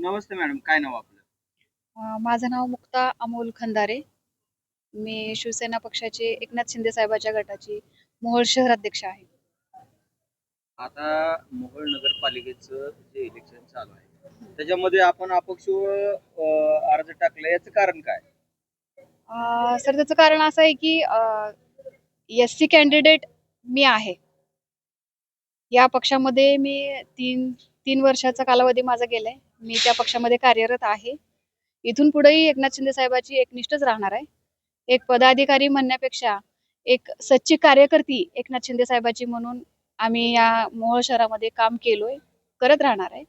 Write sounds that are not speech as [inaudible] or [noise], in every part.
नमस्ते madam काय नाव आपलं? अ, माझं नाव मुक्ता अमोल खंदारे. मी शिवसेना पक्षाचे एकनाथ शिंदे साहेबाच्या गटाची मोहोळ शहराध्यक्ष आहे. आता मोहोळ नगरपालिकेचं जे इलेक्शन चालू आहे त्याच्यामध्ये आपण अपक्ष अं, अर्ज टाकला याचं कारण काय? अ, सर त्याचं कारण असं आहे की एस सी कॅन्डिडेट मी आहे. या पक्षामध्ये मी तीन तीन वर्षाचा कालावधी माझा गेलाय. मी त्या पक्षामध्ये कार्यरत आहे. इथून पुढेही एकनाथ शिंदे साहेबाची एकनिष्ठच राहणार आहे. एक पदाधिकारी म्हणण्यापेक्षा एक सच्ची कार्यकर्ती एकनाथ शिंदे साहेबाची म्हणून आम्ही या मोहोळ शहरामध्ये काम केलोय करत राहणार आहे.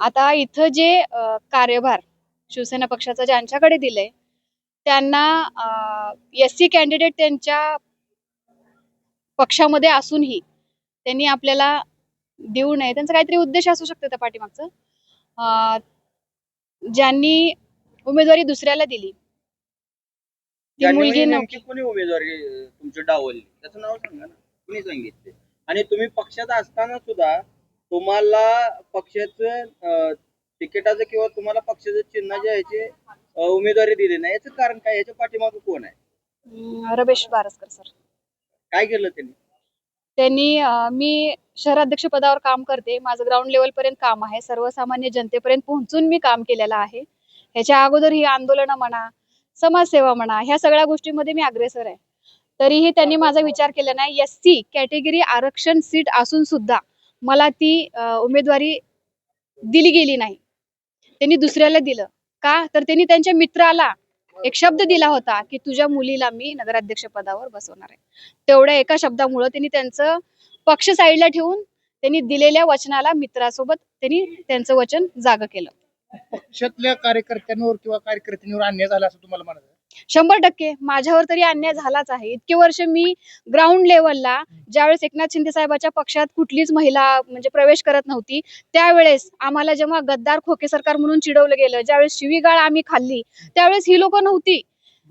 आता इथं जे कार्यभार शिवसेना पक्षाचा ज्यांच्याकडे दिलंय त्यांना एस सी कॅन्डिडेट त्यांच्या पक्षामध्ये असूनही त्यांनी आपल्याला देऊ नये. त्यांचा काहीतरी उद्देश असू शकतो त्या पाठीमागचं. ज्यांनी उमेदवारी दुसऱ्याला दिली. ती मुलगी म्हणजे नव्हती. नेमकी कोणी उमेदवारी तुमची डावलली? त्याचं नाव सांगा ना. कुणी सांगितले? आणि तुम्ही पक्षात असताना सुद्धा तुम्हाला पक्षाचं अं, तिकिटाचं किंवा तुम्हाला पक्षाचं चिन्ह जे याचे अं, उमेदवारी दिली नाही. याचं कारण काय? याच्या पाठीमागे कोण आहे? अं, रमेश बारसकर सर. काय केलं त्यांनी? त्यांनी मी शहराध्यक्ष पदावर काम करते. माझं ग्राउंड लेवल पर्यंत काम आहे. सर्वसामान्य जनतेपर्यंत पोहोचून मी काम केलेलं आहे. ह्याच्या अगोदर ही आंदोलनं म्हणा समाजसेवा म्हणा ह्या सगळ्या गोष्टींमध्ये मी अग्रेसर आहे. तरीही त्यांनी माझा विचार केला नाही. एस सी कॅटेगरी आरक्षण सीट असून सुद्धा मला ती उमेदवारी दिली गेली नाही. त्यांनी दुसऱ्याला दिलं. का? तर त्यांनी त्यांच्या मित्राला एक शब्द दिला होता की तुझ्या मुलीला मी नगराध्यक्ष पदावर बसवणार आहे. तेवढ्या एका शब्दामुळं त्यांनी त्यांचं पक्ष साईडला ठेवून त्यांनी दिलेल्या वचनाला मित्रासोबत त्यांनी त्यांचं वचन जाग केलं. पक्षातल्या कार्यकर्त्यांवर किंवा कार्यकर्त्यांवर अन्याय झाला असं तुम्हाला म्हणायचं शंभर टक्के माझ्यावर तरी अन्याय झालाच आहे. इतके वर्ष मी ग्राउंड लेवलला ज्यावेळेस एकनाथ शिंदे साहेबाच्या पक्षात कुठलीच महिला म्हणजे प्रवेश करत नव्हती त्यावेळेस आम्हाला जेव्हा गद्दार खोके सरकार म्हणून चिडवलं गेलं ज्यावेळेस शिवीगाळ आम्ही खाल्ली त्यावेळेस ही लोक नव्हती.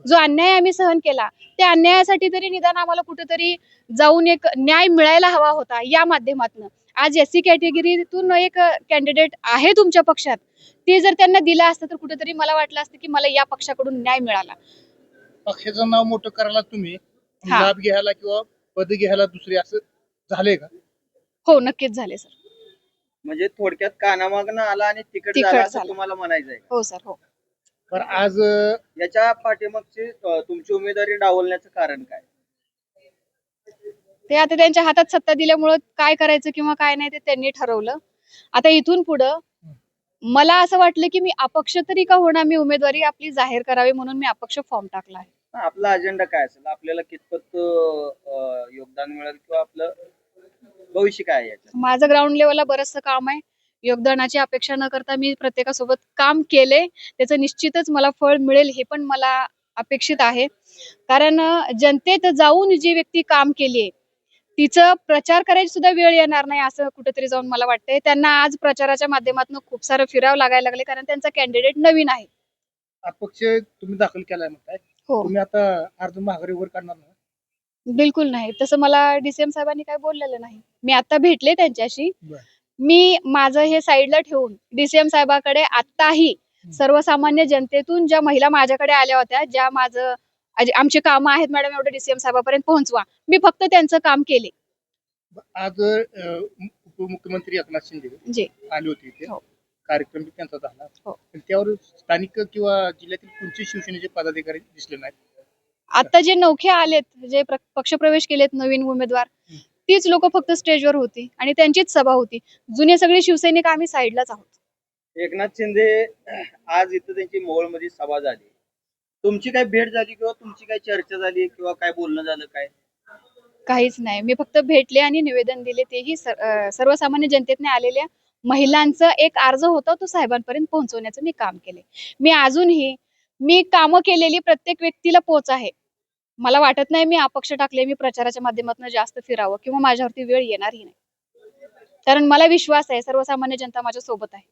जो अन्याय आम्ही सहन केला त्या अन्यायासाठी तरी निदान आम्हाला कुठेतरी जाऊन एक न्याय मिळायला हवा होता या माध्यमातून. आज एस सी कॅटेगरीतून एक कॅन्डिडेट आहे तुमच्या पक्षात ते जर त्यांना दिलं असतं तर कुठेतरी मला वाटलं असतं की मला या पक्षाकडून न्याय मिळाला. पक्षाचं नाव मोठं करायला तुम्ही हा. लाभ घ्यायला किंवा पद घ्यायला दुसरी असं झालंय का? हो नक्कीच झाले सर. म्हणजे थोडक्यात कानामागनं आला आणि तिकीट तिखट झालं असं झालं. तुम्हाला म्हणायचं आहे हो सर हो. पण आज अं, याच्या पाठीमागची अं, तुमची उमेदवारी डावलण्याचं कारण काय? ते आता त्यांच्या हातात सत्ता दिल्यामुळं काय करायचं किंवा काय नाही ते त्यांनी ठरवलं. आता इथून पुढं मला असं वाटलं की मी अपक्ष तरी का होणार? मी उमेदवारी आपली जाहीर करावी म्हणून मी अपक्ष फॉर्म टाकला आहे. आपला अजेंडा काय असेल? आपल्याला कितपत अं, योगदान मिळेल किंवा आपलं भविष्य काय आहे याच्यात? माझं ग्राउंड लेवलला बरंचसं काम आहे. योगदानाची अपेक्षा न करता मी प्रत्येकासोबत काम केले. त्याचं निश्चितच मला फळ मिळेल हे पण मला अपेक्षित आहे. कारण अं, जनतेत जाऊन जी व्यक्ती काम केली तिचं प्रचार करायची सुद्धा वेळ येणार नाही असं कुठेतरी जाऊन मला वाटतंय. त्यांना आज प्रचाराच्या माध्यमातून खूप सारं फिरावं लागायला लागले कारण त्यांचा कॅन्डिडेट नवीन आहे. अपक्ष तुम्ही दाखल केलाय म्हणताय. हो. तुम्ही आता अर्ज महागारीवर काढणार ना बिलकुल नाही. तसं मला डीसीएम साहेबांनी काय बोललेलं नाही. मी आता भेटले त्यांच्याशी. बर. मी माझं हे साईडला ठेवून डीसीएम साहेबाकडे आताही सर्वसामान्य जनतेतून ज्या महिला माझ्याकडे आल्या होत्या ज्या माझं आमची कामं आहेत मॅडम एवढं डीसीएम साहेबापर्यंत पोहोचवा. मी फक्त त्यांचं काम केले. आज अं, उपमुख्यमंत्री एकनाथ शिंदे जे. आले होते इथे. हो. कार्यक्रम बी त्यांचा झाला. हो. पण त्यावर स्थानिक किंवा जिल्ह्यातील कोणते शिवसेनेचे पदाधिकारी दिसले नाहीत? आता जे नौखे आलेत जे प्र- पक्षप्रवेश केलेत नवीन उमेदवार हं. तीच लोक फक्त स्टेजवर होती आणि त्यांचीच सभा होती. जुने सगळे शिवसैनिक आम्ही साईडलाच आहोत. एकनाथ शिंदे आज इथं त्यांची मोहोळमध्ये सभा झाली. तुमची काय भेट झाली किंवा तुमची काय चर्चा झाली किंवा काय बोलणं झालं काय? काहीच नाही. मी फक्त भेटले आणि निवेदन दिले तेही सर- अं, सर्वसामान्य जनतेतने आलेल्या महिलांचा एक अर्ज होता तो साहेबांपर्यंत पोहोचवण्याचं मी काम केले. मी अजूनही मी कामं केलेली प्रत्येक व्यक्तीला पोच आहे. मला वाटत नाही मी अपक्ष टाकले मी प्रचाराच्या माध्यमातून जास्त फिरावं किंवा माझ्यावरती वेळ येणारही नाही. कारण मला विश्वास आहे सर्वसामान्य जनता माझ्या सोबत आहे.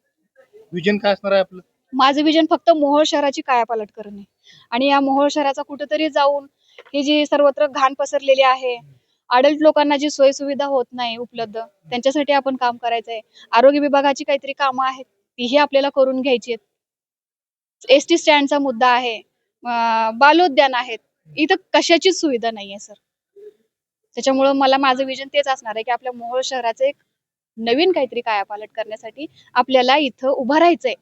विजन काय असणार आहे आपलं? माझं विजन फक्त मोहोळ शहराची कायापालट करणे. आणि या मोहोळ शहराचा कुठेतरी जाऊन ही जी सर्वत्र घाण पसरलेली आहे अडल्ट लोकांना जी सोय सुविधा होत नाही उपलब्ध त्यांच्यासाठी आपण काम करायचंय. आरोग्य विभागाची काहीतरी कामं आहेत तीही आपल्याला करून घ्यायची आहेत. एस टी स्टँडचा मुद्दा आहे बालोद्यान आहेत. इथं कशाचीच सुविधा नाहीये सर. त्याच्यामुळं मला माझं विजन तेच असणार आहे की आपल्या मोहोळ शहराचं एक नवीन काहीतरी कायापालट करण्यासाठी आपल्याला इथं उभं राहायचंय.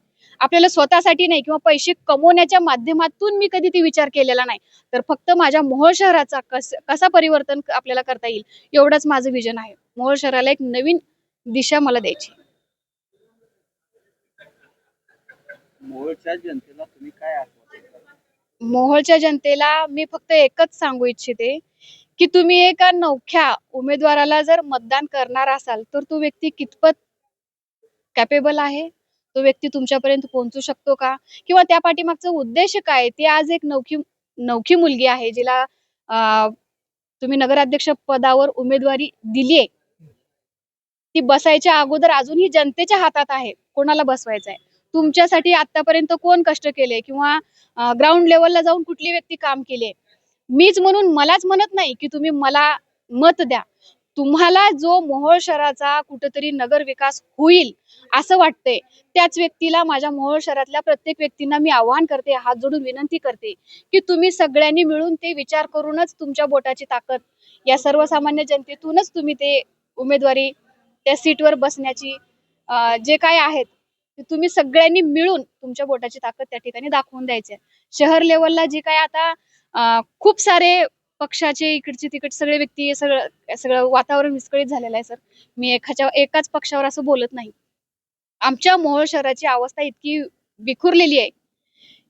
आपल्याला स्वतःसाठी नाही किंवा पैसे कमवण्याच्या माध्यमातून मी कधी ते विचार केलेला नाही. तर फक्त माझ्या मोहोळ शहराचा कस कसा परिवर्तन आपल्याला करता येईल एवढंच माझं विजन आहे. मोहोळ शहराला एक नवीन दिशा मला द्यायची. मोहोळच्या जनतेला तुम्ही काय? मोहोळच्या जनतेला मी फक्त एकच सांगू इच्छिते की तुम्ही एका नवख्या उमेदवाराला जर मतदान करणार असाल तर तो व्यक्ती कितपत कॅपेबल आहे? तो व्यक्ती तुमच्यापर्यंत पोहोचू शकतो का? किंवा त्या पाठीमागचा उद्देश काय? ती आज एक नवखी नवखी मुलगी आहे जिला तुम्ही नगराध्यक्ष पदावर उमेदवारी दिलीये. ती बसायच्या अगोदर अजूनही जनतेच्या हातात आहे. कोणाला बसवायचं आहे तुमच्यासाठी आतापर्यंत कोण कष्ट केले? किंवा ग्राउंड लेवलला जाऊन कुठली व्यक्ती काम केली मीच म्हणून मलाच म्हणत नाही की तुम्ही मला मत द्या. तुम्हाला जो मोहोळ शहराचा कुठेतरी नगर विकास होईल असं वाटतंय त्याच व्यक्तीला माझ्या मोहोळ शहरातल्या प्रत्येक व्यक्तींना मी आवाहन करते हात जोडून विनंती करते की तुम्ही सगळ्यांनी मिळून ते विचार करूनच तुमच्या बोटाची ताकद या सर्वसामान्य जनतेतूनच तुम्ही ते उमेदवारी त्या सीटवर बसण्याची जे काय आहेत तुम्ही सगळ्यांनी मिळून तुमच्या बोटाची ताकद त्या ठिकाणी दाखवून द्यायची शहर लेवलला जे काय आता खूप सारे पक्षाचे इकडचे तिकडचे सगळे व्यक्ती सगळं सगळं वातावरण विस्कळीत झालेलं आहे सर. मी एकाच्या एकाच पक्षावर असं बोलत नाही. आमच्या मोहोळ शहराची अवस्था इतकी विखुरलेली आहे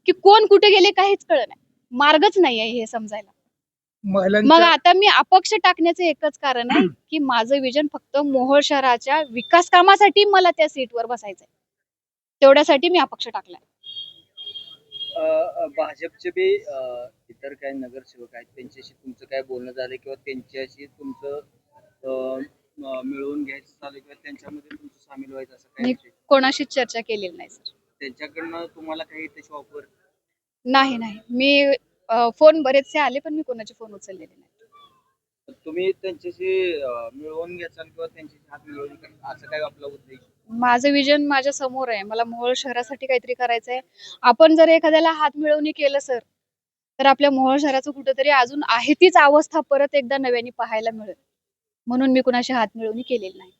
की कोण कुठे गेले काहीच कळ नाही. मार्गच नाही आहे हे समजायला. मग आता मी अपक्ष टाकण्याचं एकच कारण आहे की माझं विजन फक्त मोहोळ शहराच्या विकास कामासाठी मला त्या सीटवर बसायचंय. तेवढ्यासाठी मी अपक्ष टाकलाय. भाजपचे बी इतर काही नगरसेवक आहेत त्यांच्याशी तुमचं काय बोलणं झालं किंवा त्यांच्याशी तुमचं अ, म- मिळवून घ्यायचं चालू किंवा त्यांच्यामध्ये तुमचं सामील व्हायचं असं नाही. विषय? कोणाशीच चर्चा केलेली नाही सर. त्यांच्याकडनं तुम्हाला काही त्याची ऑफर नाही नाही. मी फोन बरेचसे आले पण मी कोणाचे फोन उचललेले नाही. तुम्ही त्यांच्याशी अ, मिळवून घ्याल किंवा त्यांच्याशी हात मिळवून घ्याल असं काय आपला उद्देश? माझं विजन माझ्यासमोर आहे. मला मोहोळ शहरासाठी काहीतरी करायचंय. आपण जर एखाद्याला हात मिळवणी केलं सर तर आपल्या मोहोळ शहराचं कुठेतरी अजून आहे तीच अवस्था परत एकदा नव्याने पाहायला मिळेल. म्हणून मी कुणाशी हात मिळवणी केलेली नाही.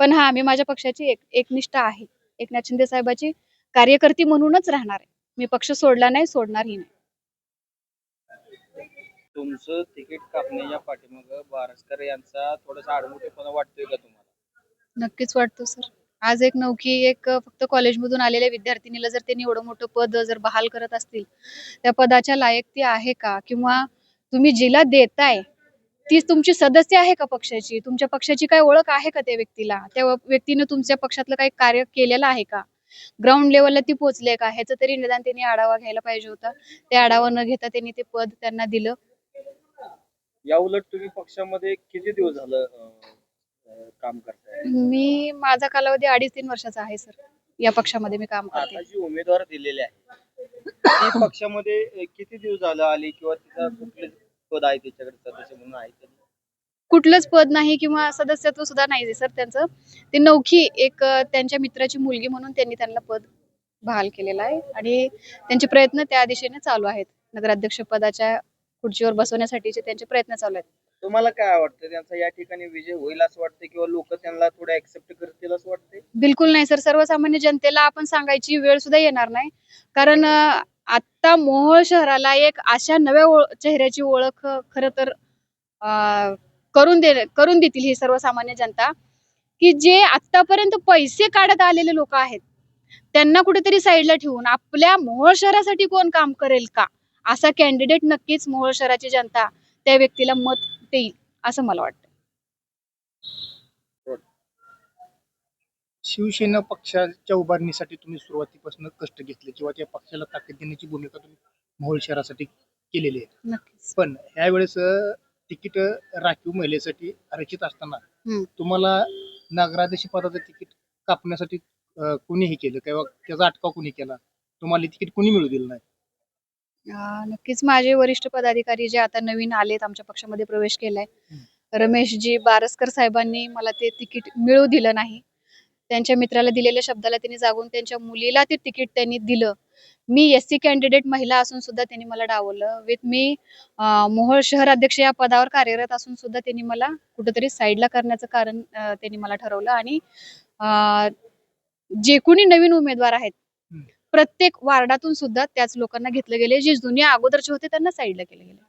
पण हा मी माझ्या पक्षाची एक एकनिष्ठ आहे. एकनाथ शिंदे साहेबाची कार्यकर्ती म्हणूनच राहणार आहे. मी पक्ष सोडला नाही सोडणारही नाही. तुमचं तिकीट कापण्याच्या पाठीमागं बारसकर यांचा थोडासा आडमुठेपणा वाटतोय का तुम्हाला? नक्कीच वाटतो सर. आज एक नौकी एक फक्त कॉलेजमधून आलेल्या विद्यार्थिनीला जर त्यांनी एवढं मोठं पद जर बहाल करत असतील त्या पदाच्या लायक ती आहे का? किंवा तुम्ही जिला देताय ती तुमची सदस्य आहे का पक्षाची? तुमच्या पक्षाची काय ओळख आहे का त्या व्यक्तीला? त्या व्यक्तीने तुमच्या पक्षातलं काही कार्य केलेलं आहे का? ग्राउंड लेवलला ती पोहोचले का? ह्याचं तरी निदान त्यांनी आढावा घ्यायला पाहिजे होता. ते आढावा न घेता त्यांनी ते पद त्यांना दिलं. या उलट तुम्ही पक्षामध्ये किती दिवस झालं काम करताय? मी माझा कालावधी अडीच तीन वर्षाचा आहे सर. या पक्षामध्ये मी काम करते. जी उमेदवार दिलेले आहे ती [coughs] पक्षामध्ये किती दिवस झालं आली किंवा तिचा कुठले पद आहे त्याच्याकडे सदस्य म्हणून आहे का? कुठलंच पद नाही किंवा सदस्यत्व सुद्धा नाही सर त्यांचं. ते नौखी एक अं, त्यांच्या मित्राची मुलगी म्हणून त्यांनी त्यांना पद बहाल केलेलं आहे आणि त्यांचे प्रयत्न त्या दिशेने चालू आहेत. नगराध्यक्ष पदाच्या खुर्चीवर बसवण्यासाठीचे त्यांचे प्रयत्न चालू आहेत. तुम्हाला काय वाटतं? त्यांचा या ठिकाणी विजय होईल असं वाटतं किंवा लोक त्यांना थोडं ऍक्सेप्ट करतील असं वाटतंय? बिलकुल नाही सर. सर्वसामान्य जनतेला आपण सांगायची वेळ सुद्धा येणार नाही. कारण अं, आता मोहोळ शहराला एक अशा नव्या ओळ- चेहऱ्याची ओळख खर तर अं, करून दे करून देतील ही सर्वसामान्य जनता. की जे आतापर्यंत पैसे काढत आलेले लोक आहेत त्यांना कुठेतरी साईडला ठेवून आपल्या मोहोळ शहरासाठी कोण काम करेल का? असा कॅन्डिडेट नक्कीच मोहोळ शहराची जनता त्या व्यक्तीला मत देईल असं मला वाटतं. शिवसेना पक्षाच्या उभारणीसाठी तुम्ही सुरुवातीपासून कष्ट घेतले किंवा त्या पक्षाला ताकद देण्याची भूमिका तुम्ही मोहोळ शहरासाठी केलेली आहे. नक्कीच. पण यावेळेस तिकीट राखीव महिलेसाठी आरक्षित असताना. तुम्हाला नगराध्यक्ष पदाचं तिकीट कापण्यासाठी कोणी हे केलं? किंवा त्याचा अटकाव कोणी केला? तुम्हाला तिकीट कोणी मिळू दिलं नाही? नक्कीच माझे वरिष्ठ पदाधिकारी जे आता नवीन आलेत आमच्या पक्षामध्ये प्रवेश केलाय. रमेशजी बारसकर साहेबांनी मला ते तिकीट मिळू दिलं नाही. त्यांच्या मित्राला दिलेल्या शब्दाला त्यांनी जागून त्यांच्या मुलीला ते तिकीट त्यांनी दिलं. मी एस सी कॅन्डिडेट महिला असून सुद्धा त्यांनी मला डावललं विथ मी मोहोळ शहर अध्यक्ष या पदावर कार्यरत असून सुद्धा त्यांनी मला कुठेतरी साईडला करण्याचं कारण त्यांनी मला ठरवलं. आणि जे कोणी नवीन उमेदवार आहेत. प्रत्येक वार्डातून सुद्धा त्याच लोकांना घेतलं गेले जे जुने अगोदरचे होते त्यांना साईडला केले गेले